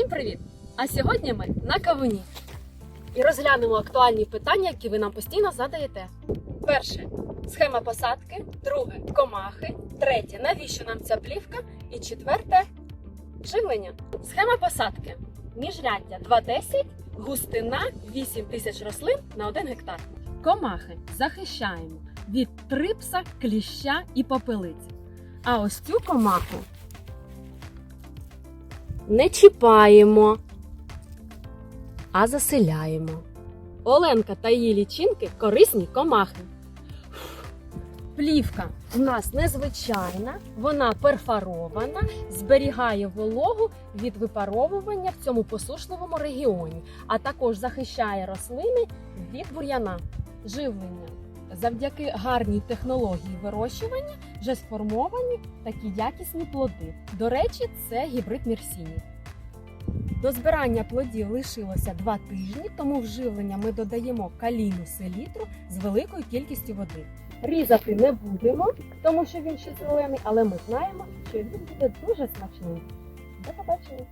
Всім привіт! А сьогодні ми на кавуні і розглянемо актуальні питання, які ви нам постійно задаєте. Перше схема посадки, друге комахи, третє навіщо нам ця плівка? І четверте живлення. Схема посадки. Міжряддя 2,10, густина 8 тисяч рослин на 1 гектар. Комахи захищаємо від трипса, кліща і попелиці. А ось цю комаху не чіпаємо, а заселяємо. Оленка та її лічинки корисні комахи. Плівка у нас незвичайна, вона перфорована, зберігає вологу від випаровування в цьому посушливому регіоні, а також захищає рослини від бур'яна. Живлення. Завдяки гарній технології вирощування вже сформовані такі якісні плоди. До речі, це гібрид Мірсіні. До збирання плодів лишилося два тижні, тому вживлення ми додаємо каліну селітру з великою кількістю води. Різати не будемо, тому що він ще зелений, але ми знаємо, що він буде дуже смачним. До побачення!